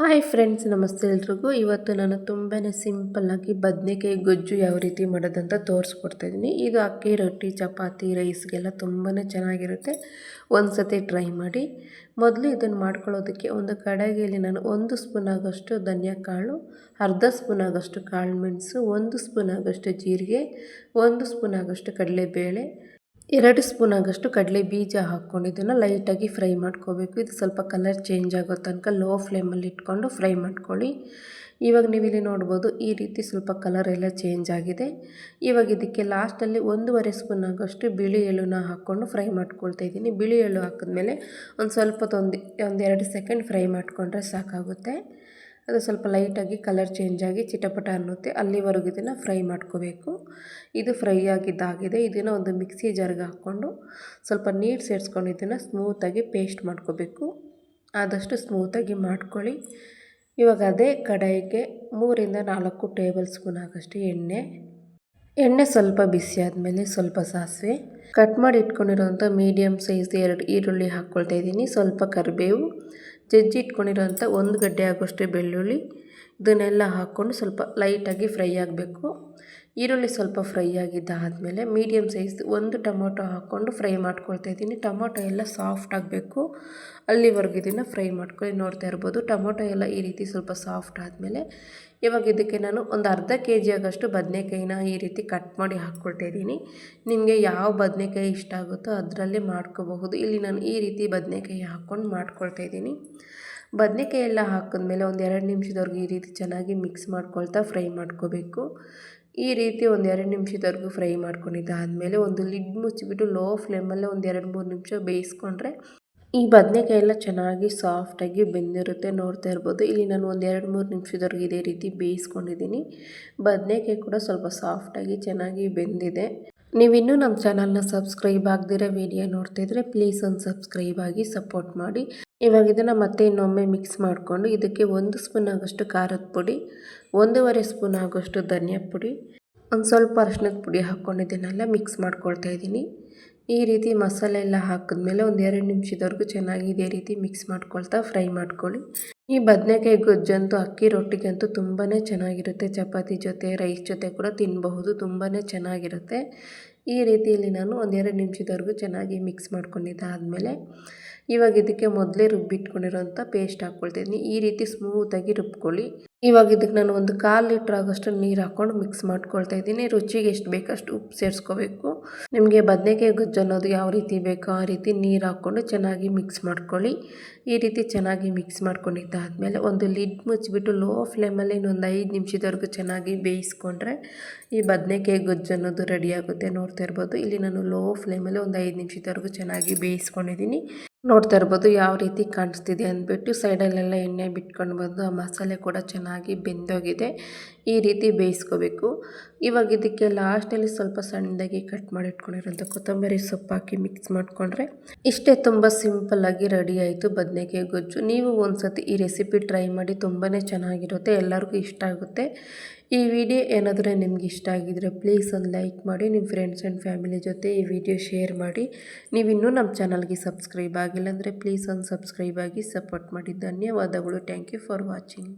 Hi friends, ನಮಸ್ತೆ ಎಲ್ರಿಗೂ. ಇವತ್ತು ನಾನು ತುಂಬಾ ಸಿಂಪಲ್ಲಾಗಿ ಬದನೆಕಾಯಿ ಗೊಜ್ಜು ಯಾವ ರೀತಿ ಮಾಡೋದಂತ ತೋರಿಸ್ಕೊಡ್ತಾಯಿದ್ದೀನಿ ಇದು ಅಕ್ಕಿ, ರೊಟ್ಟಿ, ಚಪಾತಿ, ರೈಸ್ಗೆಲ್ಲ ತುಂಬಾ ಚೆನ್ನಾಗಿರುತ್ತೆ. ಒಂದು ಸತಿ ಟ್ರೈ ಮಾಡಿ. ಮೊದಲು ಇದನ್ನು ಮಾಡ್ಕೊಳ್ಳೋದಕ್ಕೆ ಒಂದು ಕಡಾಯಿಯಲ್ಲಿ ನಾನು ಒಂದು ಸ್ಪೂನ್ ಆಗೋಷ್ಟು ಧನಿಯಾ ಕಾಳು, ಅರ್ಧ ಸ್ಪೂನ್ ಆಗೋಷ್ಟು ಕಾಳು ಮೆಣಸು, ಒಂದು ಸ್ಪೂನ್ ಆಗೋಷ್ಟು ಜೀರಿಗೆ, ಒಂದು ಸ್ಪೂನ್ ಆಗೋಷ್ಟು ಕಡಲೆಬೇಳೆ ಎರಡು ಸ್ಪೂನ್ ಆಗಷ್ಟು ಕಡಲೆ ಬೀಜ ಹಾಕ್ಕೊಂಡು ಇದನ್ನು ಲೈಟಾಗಿ ಫ್ರೈ ಮಾಡ್ಕೋಬೇಕು. ಇದು ಸ್ವಲ್ಪ ಕಲರ್ ಚೇಂಜ್ ಆಗೋ ತನಕ ಲೋ ಫ್ಲೇಮಲ್ಲಿ ಇಟ್ಕೊಂಡು ಫ್ರೈ ಮಾಡ್ಕೊಳ್ಳಿ. ಇವಾಗ ನೀವು ಇಲ್ಲಿ ನೋಡ್ಬೋದು ಈ ರೀತಿ ಸ್ವಲ್ಪ ಕಲರ್ ಎಲ್ಲ ಚೇಂಜ್ ಆಗಿದೆ. ಇವಾಗ ಇದಕ್ಕೆ ಲಾಸ್ಟಲ್ಲಿ ಒಂದೂವರೆ ಸ್ಪೂನ್ ಆಗೋಷ್ಟು ಬಿಳಿ ಎಳ್ಳುನ ಹಾಕ್ಕೊಂಡು ಫ್ರೈ ಮಾಡ್ಕೊಳ್ತಾ ಇದ್ದೀನಿ. ಬಿಳಿ ಎಳ್ಳು ಹಾಕಿದ್ಮೇಲೆ ಒಂದು ಸ್ವಲ್ಪ ಒಂದು ಒಂದೆರಡು ಸೆಕೆಂಡ್ ಫ್ರೈ ಮಾಡಿಕೊಂಡ್ರೆ ಸಾಕಾಗುತ್ತೆ. ಅದು ಸ್ವಲ್ಪ ಲೈಟಾಗಿ ಕಲರ್ ಚೇಂಜ್ ಆಗಿ ಚಿಟಪಟ ಅನ್ನುತ್ತೆ. ಅಲ್ಲಿವರೆಗೂ ಇದನ್ನು ಫ್ರೈ ಮಾಡ್ಕೋಬೇಕು. ಇದು ಫ್ರೈ ಆಗಿದ್ದಾಗಿದೆ. ಇದನ್ನು ಒಂದು ಮಿಕ್ಸಿ ಜಾರ್ಗೆ ಹಾಕ್ಕೊಂಡು ಸ್ವಲ್ಪ ನೀರು ಸೇರಿಸ್ಕೊಂಡು ಇದನ್ನು ಸ್ಮೂತಾಗಿ ಪೇಸ್ಟ್ ಮಾಡ್ಕೋಬೇಕು. ಆದಷ್ಟು ಸ್ಮೂತಾಗಿ ಮಾಡ್ಕೊಳ್ಳಿ. ಇವಾಗ ಅದೇ ಕಡಾಯಿಗೆ ಮೂರಿಂದ ನಾಲ್ಕು ಟೇಬಲ್ ಸ್ಪೂನ್ ಆಗೋಷ್ಟು ಎಣ್ಣೆ. ಎಣ್ಣೆ ಸ್ವಲ್ಪ ಬಿಸಿ ಆದಮೇಲೆ ಸ್ವಲ್ಪ ಸಾಸಿವೆ. ಕಟ್ ಮಾಡಿ ಇಟ್ಕೊಂಡಿರುವಂಥ ಮೀಡಿಯಮ್ ಸೈಜ್ ಎರಡು ಈರುಳ್ಳಿ ಹಾಕ್ಕೊಳ್ತಾ ಇದ್ದೀನಿ. ಸ್ವಲ್ಪ ಕರಿಬೇವು, ಜಜ್ಜಿ ಇಟ್ಕೊಂಡಿರೋಂಥ ಒಂದು ಗಡ್ಡೆ ಆಗೋಷ್ಟು ಬೆಳ್ಳುಳ್ಳಿ. ಇದನ್ನೆಲ್ಲ ಹಾಕ್ಕೊಂಡು ಸ್ವಲ್ಪ ಲೈಟಾಗಿ ಫ್ರೈ ಆಗಬೇಕು. ಈರುಳ್ಳಿ ಸ್ವಲ್ಪ ಫ್ರೈ ಆಗಿದ್ದಾದಮೇಲೆ ಮೀಡಿಯಮ್ ಸೈಜ್ ಒಂದು ಟೊಮೊಟೊ ಹಾಕ್ಕೊಂಡು ಫ್ರೈ ಮಾಡ್ಕೊಳ್ತಾ ಇದ್ದೀನಿ. ಟೊಮೊಟೊ ಎಲ್ಲ ಸಾಫ್ಟ್ ಆಗಬೇಕು. ಅಲ್ಲಿವರೆಗೂ ಇದನ್ನು ಫ್ರೈ ಮಾಡ್ಕೊಳ್ಳಿ. ನೋಡ್ತಾ ಇರ್ಬೋದು ಟೊಮೊಟೊ ಎಲ್ಲ ಈ ರೀತಿ ಸ್ವಲ್ಪ ಸಾಫ್ಟ್ ಆದಮೇಲೆ ಇವಾಗ ಇದಕ್ಕೆ ನಾನು ಒಂದು ಅರ್ಧ ಕೆ ಜಿ ಆಗೋಷ್ಟು ಬದನೆಕಾಯಿನ ಈ ರೀತಿ ಕಟ್ ಮಾಡಿ ಹಾಕ್ಕೊಳ್ತಾ ಇದ್ದೀನಿ. ನಿಮಗೆ ಯಾವ ಬದನೆಕಾಯಿ ಇಷ್ಟ ಆಗುತ್ತೋ ಅದರಲ್ಲೇ ಮಾಡ್ಕೋಬಹುದು. ಇಲ್ಲಿ ನಾನು ಈ ರೀತಿ ಬದನೆಕಾಯಿ ಹಾಕ್ಕೊಂಡು ಮಾಡ್ಕೊಳ್ತಾ ಇದ್ದೀನಿ. ಬದನೆಕಾಯಿ ಎಲ್ಲ ಹಾಕಿದ್ಮೇಲೆ ಒಂದು ಎರಡು ನಿಮಿಷದವರೆಗೂ ಈ ರೀತಿ ಚೆನ್ನಾಗಿ ಮಿಕ್ಸ್ ಮಾಡ್ಕೊಳ್ತಾ ಫ್ರೈ ಮಾಡ್ಕೋಬೇಕು. ಈ ರೀತಿ ಒಂದು ಎರಡು ನಿಮಿಷದವರೆಗೂ ಫ್ರೈ ಮಾಡ್ಕೊಂಡಿದ್ದಾದಮೇಲೆ ಒಂದು ಲಿಡ್ ಮುಚ್ಚಿಬಿಟ್ಟು ಲೋ ಫ್ಲೇಮಲ್ಲೇ ಒಂದು ಎರಡು ಮೂರು ನಿಮಿಷ ಬೇಯಿಸ್ಕೊಂಡ್ರೆ ಈ ಬದನೆಕಾಯಿ ಎಲ್ಲ ಚೆನ್ನಾಗಿ ಸಾಫ್ಟಾಗಿ ಬೆಂದಿರುತ್ತೆ ನೋಡ್ತಾ ಇರ್ಬೋದು. ಇಲ್ಲಿ ನಾನು ಒಂದು ಎರಡು ಮೂರು ನಿಮಿಷದವರೆಗೆ ಇದೇ ರೀತಿ ಬೇಯಿಸ್ಕೊಂಡಿದ್ದೀನಿ. ಬದನೆಕಾಯಿ ಕೂಡ ಸ್ವಲ್ಪ ಸಾಫ್ಟಾಗಿ ಚೆನ್ನಾಗಿ ಬೆಂದಿದೆ. ನೀವಿನ್ನೂ ನಮ್ಮ ಚಾನಲ್ನ ಸಬ್ಸ್ಕ್ರೈಬ್ ಆಗದಿರೋ ವಿಡಿಯೋ ನೋಡ್ತಿದ್ರೆ ಪ್ಲೀಸ್ ಒಂದು ಸಬ್ಸ್ಕ್ರೈಬ್ ಆಗಿ ಸಪೋರ್ಟ್ ಮಾಡಿ. ಇವಾಗ ಇದನ್ನು ಮತ್ತೆ ಇನ್ನೊಮ್ಮೆ ಮಿಕ್ಸ್ ಮಾಡಿಕೊಂಡು ಇದಕ್ಕೆ ಒಂದು ಸ್ಪೂನ್ ಆಗೋಷ್ಟು ಖಾರದ ಪುಡಿ, ಒಂದೂವರೆ ಸ್ಪೂನ್ ಆಗೋಷ್ಟು ಧನಿಯಾ ಪುಡಿ, ಒಂದು ಸ್ವಲ್ಪ ಅರ್ಶಿನದ ಪುಡಿ ಹಾಕ್ಕೊಂಡಿದ್ದೀನಲ್ಲ ಮಿಕ್ಸ್ ಮಾಡ್ಕೊಳ್ತಾ ಇದ್ದೀನಿ. ಈ ರೀತಿ ಮಸಾಲೆ ಎಲ್ಲ ಹಾಕಿದ್ಮೇಲೆ ಒಂದು ಎರಡು ನಿಮಿಷದವರೆಗೂ ಚೆನ್ನಾಗಿ ಇದೇ ರೀತಿ ಮಿಕ್ಸ್ ಮಾಡ್ಕೊಳ್ತಾ ಫ್ರೈ ಮಾಡ್ಕೊಳ್ಳಿ. ಈ ಬದನೆಕಾಯಿ ಗೊಜ್ಜಂತೂ, ಅಕ್ಕಿ ರೊಟ್ಟಿಗಂತೂ ತುಂಬಾ ಚೆನ್ನಾಗಿರುತ್ತೆ. ಚಪಾತಿ ಜೊತೆ ರೈಸ್ ಜೊತೆ ಕೂಡ ತಿನ್ನಬಹುದು ತುಂಬಾ ಚೆನ್ನಾಗಿರುತ್ತೆ. ಈ ರೀತಿಯಲ್ಲಿ ನಾನು ಒಂದೆರಡು ನಿಮಿಷದವರೆಗೂ ಚೆನ್ನಾಗಿ ಮಿಕ್ಸ್ ಮಾಡ್ಕೊಂಡಿದ್ದಾದಮೇಲೆ ಇವಾಗ ಇದಕ್ಕೆ ಮೊದಲೇ ರುಬ್ಬಿಟ್ಕೊಂಡಿರೋಂಥ ಪೇಸ್ಟ್ ಹಾಕ್ಕೊಳ್ತಿದ್ದೀನಿ ಈ ರೀತಿ ಸ್ಮೂತಾಗಿ ರುಬ್ಕೊಳ್ಳಿ. ಇವಾಗ ಇದಕ್ಕೆ ನಾನು ಒಂದು ಕಾಲು ಲೀಟ್ರ್ ಆಗೋಷ್ಟು ನೀರು ಹಾಕ್ಕೊಂಡು ಮಿಕ್ಸ್ ಮಾಡ್ಕೊಳ್ತಾ ಇದ್ದೀನಿ. ರುಚಿಗೆ ಎಷ್ಟು ಬೇಕಷ್ಟು ಉಪ್ಪು ಸೇರಿಸ್ಕೋಬೇಕು. ನಿಮಗೆ ಬದನೆಕಾಯಿ ಗೊಜ್ಜು ಅನ್ನೋದು ಯಾವ ರೀತಿ ಬೇಕೋ ಆ ರೀತಿ ನೀರು ಹಾಕ್ಕೊಂಡು ಚೆನ್ನಾಗಿ ಮಿಕ್ಸ್ ಮಾಡ್ಕೊಳ್ಳಿ. ಈ ರೀತಿ ಚೆನ್ನಾಗಿ ಮಿಕ್ಸ್ ಮಾಡ್ಕೊಂಡಿದ್ದಾದಮೇಲೆ ಒಂದು ಲಿಡ್ ಮುಚ್ಚಿಬಿಟ್ಟು ಲೋ ಫ್ಲೇಮಲ್ಲಿ ಇನ್ನೊಂದು ಐದು ನಿಮಿಷದವರೆಗೂ ಚೆನ್ನಾಗಿ ಬೇಯಿಸ್ಕೊಂಡ್ರೆ ಈ ಬದನೆಕಾಯಿ ಗೊಜ್ಜು ಅನ್ನೋದು ರೆಡಿಯಾಗುತ್ತೆ ನೋಡ್ತಾ ಇರ್ಬೋದು. ಇಲ್ಲಿ ನಾನು ಲೋ ಫ್ಲೇಮಲ್ಲಿ ಒಂದು ಐದು ನಿಮಿಷದವರೆಗೂ ಚೆನ್ನಾಗಿ ಬೇಯಿಸ್ಕೊಂಡಿದ್ದೀನಿ. ನೋಡ್ತಾ ಇರ್ಬೋದು ಯಾವ ರೀತಿ ಕಾಣಿಸ್ತಿದೆ ಅಂದ್ಬಿಟ್ಟು ಸೈಡಲ್ಲೆಲ್ಲ ಎಣ್ಣೆ ಬಿಟ್ಕೊಂಡು ಬಂದು ಆ ಮಸಾಲೆ ಕೂಡ ಚೆನ್ನಾಗಿ ಬೆಂದೋಗಿದೆ. ಈ ರೀತಿ ಬೇಯಿಸ್ಕೋಬೇಕು. ಇವಾಗ ಇದಕ್ಕೆ ಲಾಸ್ಟಲ್ಲಿ ಸ್ವಲ್ಪ ಸಣ್ಣದಾಗಿ ಕಟ್ ಮಾಡಿ ಇಟ್ಕೊಂಡಿರೋಂಥ ಕೊತ್ತಂಬರಿ ಸೊಪ್ಪು ಹಾಕಿ ಮಿಕ್ಸ್ ಮಾಡಿಕೊಂಡ್ರೆ ಇಷ್ಟೇ ತುಂಬ ಸಿಂಪಲ್ಲಾಗಿ ರೆಡಿ ಆಯಿತು ಬದನೆಕಾಯಿ ಗೊಜ್ಜು. ನೀವು ಒಂದು ಈ ರೆಸಿಪಿ ಟ್ರೈ ಮಾಡಿ ತುಂಬಾ ಚೆನ್ನಾಗಿರುತ್ತೆ, ಎಲ್ಲರಿಗೂ ಇಷ್ಟ ಆಗುತ್ತೆ. ಈ ವಿಡಿಯೋ ಏನಾದರೂ ನಿಮ್ಗೆ ಇಷ್ಟ ಆಗಿದ್ರೆ ಪ್ಲೀಸ್ ಒಂದು ಲೈಕ್ ಮಾಡಿ, ನಿಮ್ಮ ಫ್ರೆಂಡ್ಸ್ ಆ್ಯಂಡ್ ಫ್ಯಾಮಿಲಿ ಜೊತೆ ಈ ವಿಡಿಯೋ ಶೇರ್ ಮಾಡಿ. ನೀವು ಇನ್ನೂ ನಮ್ಮ ಚಾನಲ್ಗೆ ಸಬ್ಸ್ಕ್ರೈಬ್ ಆಗಿಲ್ಲ ಅಂದರೆ ಪ್ಲೀಸ್ ಒಂದು ಸಬ್ಸ್ಕ್ರೈಬ್ ಆಗಿ ಸಪೋರ್ಟ್ ಮಾಡಿ. ಧನ್ಯವಾದಗಳು. Thank you for watching